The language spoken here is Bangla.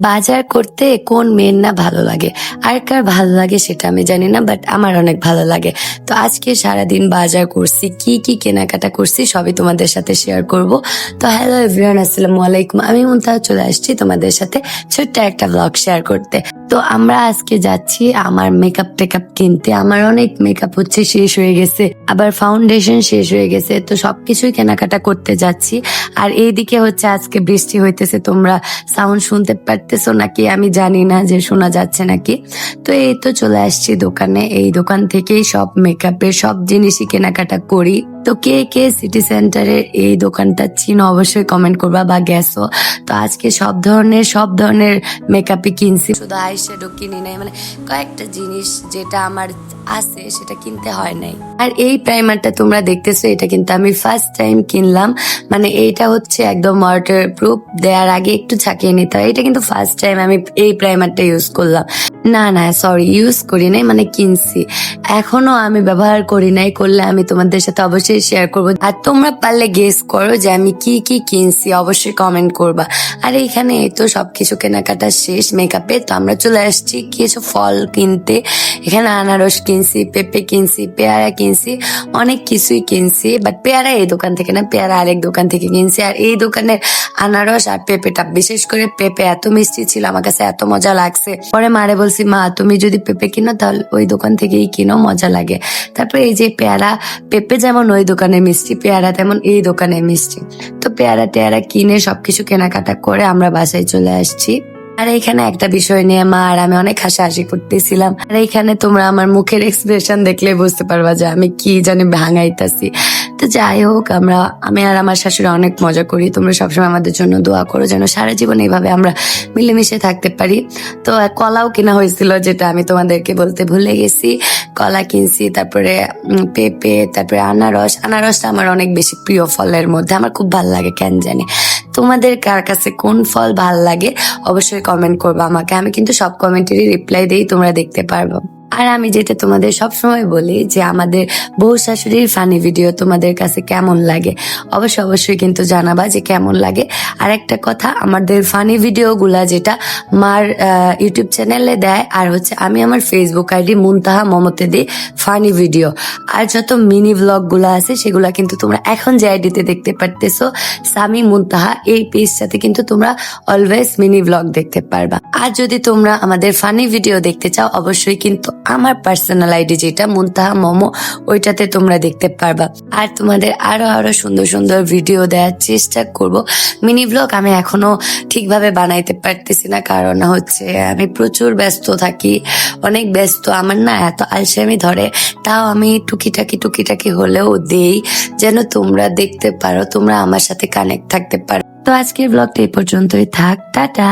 বাজার করতে কোন মেয়ের না ভালো লাগে? আর কার ভালো লাগে সেটা আমি জানি না বাট আমার অনেক ভালো লাগে। তো আজকে সারাদিন বাজার করছি, কি কি কেনাকাটা করছি সবই তোমাদের সাথে শেয়ার করব। তো হ্যালো এভরিওয়ান আসসালামু আলাইকুম। আমি মুনতাহা চলে আসছি তোমাদের সাথে ছোট্ট একটা ব্লগ শেয়ার করতে। তো আমরা আজকে যাচ্ছি আমার মেকআপ টেকআপ কিনতে। আমার অনেক মেকআপ হচ্ছে শেষ হয়ে গেছে, আবার ফাউন্ডেশন শেষ হয়ে গেছে। তো সবকিছুই কেনাকাটা করতে যাচ্ছি। আর এইদিকে হচ্ছে আজকে বৃষ্টি হইতেছে, তোমরা সাউন্ড শুনতে পারতেছো নাকি? আমি জানি না যে শোনা যাচ্ছে নাকি। তো এই তো চলে আসছি দোকানে। এই দোকান থেকেই সব মেকআপের সব জিনিসই কেনাকাটা করি। তো কে কে সিটি সেন্টারের এই দোকানটা চিনো অবশ্যই কমেন্ট করবা বা গেছো। তো আজকে সব ধরনের সব ধরনের মেকআপই কিনছি। শুধু আইশ্যাডো কিনি নাই মানে কয়েকটা জিনিস যেটা আমার আছে সেটা কিনতে হয় নাই। আর এই প্রাইমারটা তোমরা দেখতেছো, এটা কিন্তু আমি ফার্স্ট টাইম কিনলাম। মানে এইটা হচ্ছে একদম ওয়াটার প্রুফ দেওয়ার আগে একটু ছাকিয়ে নিতে হয়। এটা কিন্তু ফার্স্ট টাইম আমি এই প্রাইমারটা ইউজ করলাম। না না সরি ইউজ করি নাই মানে কিনছি। এখনও আমি ব্যবহার করি নাই, করলে আমি তোমাদের সাথে অবশ্যই শেয়ার করব। আর তোমরা পারলে গেস করো যে আমি কি কি কিনছি, অবশ্যই কমেন্ট করবা। আর এখানে তো সবকিছু কেনাকাটা শেষ মেকআপে তো আমরা চলে আসছি কিছু ফল কিনতে। এখানে আনারস কিনছি, পেঁপে কিনছি, পেয়ারা কিনছি, অনেক কিছুই কিনছি। বাট পেয়ারা এই দোকান থেকে না, পেয়ারা আরেক দোকান থেকে কিনছি। আর এই দোকানের আনারস আর পেঁপেটা, বিশেষ করে পেঁপে এত মিষ্টি ছিল, আমার কাছে এত মজা লাগছে। পরে মারে বলছি মা, তুমি যদি পেঁপে কিনো তাহলে ওই দোকান থেকেই কিনো, মজা লাগে। তারপরে এই যে পেয়ারা, পেঁপে যেমন ওই দোকানে মিষ্টি, পেয়ারা তেমন এই দোকানে মিষ্টি। তো পেয়ারা টেয়ারা কিনে সবকিছু কেনাকাটা করে আমরা বাসায় চলে আসছি। আর এখানে একটা বিষয় নিয়ে মা আর আমি অনেক হাসাহাসি করতেছিলাম। আর এখানে তোমরা আমার মুখের এক্সপ্রেশন দেখলে বুঝতে পারবা যে আমি কি জানি ভাঙাইতাছি। তো যাই হোক, আমরা, আমি আর আমার শাশুড়ি অনেক মজা করি। তোমরা সবসময় আমাদের জন্য দোয়া করো যেন সারা জীবন এইভাবে আমরা মিলেমিশে থাকতে পারি। তো কলাও কেনা হয়েছিল যেটা আমি তোমাদেরকে বলতে ভুলে গেছি। কলা কিনছি, তারপরে পেঁপে, তারপরে আনারস। আনারসটা আমার অনেক বেশি প্রিয় ফলের মধ্যে। আমার খুব ভালো লাগে কেন জানি। তোমাদের কার কাছে কোন ফল ভালো লাগে অবশ্যই কমেন্ট করব আমাকে। আমি কিন্তু সব কমেন্টেরই রিপ্লাই দিই তোমরা দেখতে পারব। আর আমি যেটা তোমাদের সব সময় বলি যে আমাদের বউ শাশুড়ির ফানি ভিডিও তোমাদের কাছে কেমন লাগে? অবশ্যই অবশ্যই কিন্তু জানাবা যে কেমন লাগে। আর একটা কথা, আমাদের ফানি ভিডিও গুলা যেটা মার ইউটিউব চ্যানেলে দেয়, আর হচ্ছে আমি আমার ফেসবুক আইডি মুনতাহা মমতে দিই ফানি ভিডিও আর যত মিনি ব্লগগুলা আছে, সেগুলা কিন্তু তোমরা এখন যে আইডিতে দেখতে পারতেছো, সামি মুনতাহা, এই পেজটাতে কিন্তু তোমরা অলওয়েজ মিনি ব্লগ দেখতে পারবা। আর যদি তোমরা আমাদের ফানি ভিডিও দেখতে চাও, অবশ্যই কিন্তু আমার পার্সোনাল আইডি যেটা, মুনতাহা মোমো, ওইটাতে তোমরা দেখতে পারবা। আর তোমাদের আরও আরও সুন্দর সুন্দর ভিডিও দেওয়ার চেষ্টা করব। মিনি ব্লগ আমি এখনও ঠিকভাবে বানাইতে পারতেছি না। কারণ হচ্ছে, আমি প্রচুর ব্যস্ত থাকি, অনেক ব্যস্ত। আমার না এত আলসেমি ধরে, তাও আমি টুকিটাকি টুকিটাকি হলেও দেই, যেন তোমরা দেখতে পারো, তোমরা আমার সাথে কানেক্ট থাকতে পারো। তো আজকের ব্লগটা এই পর্যন্তই থাক, টাটা।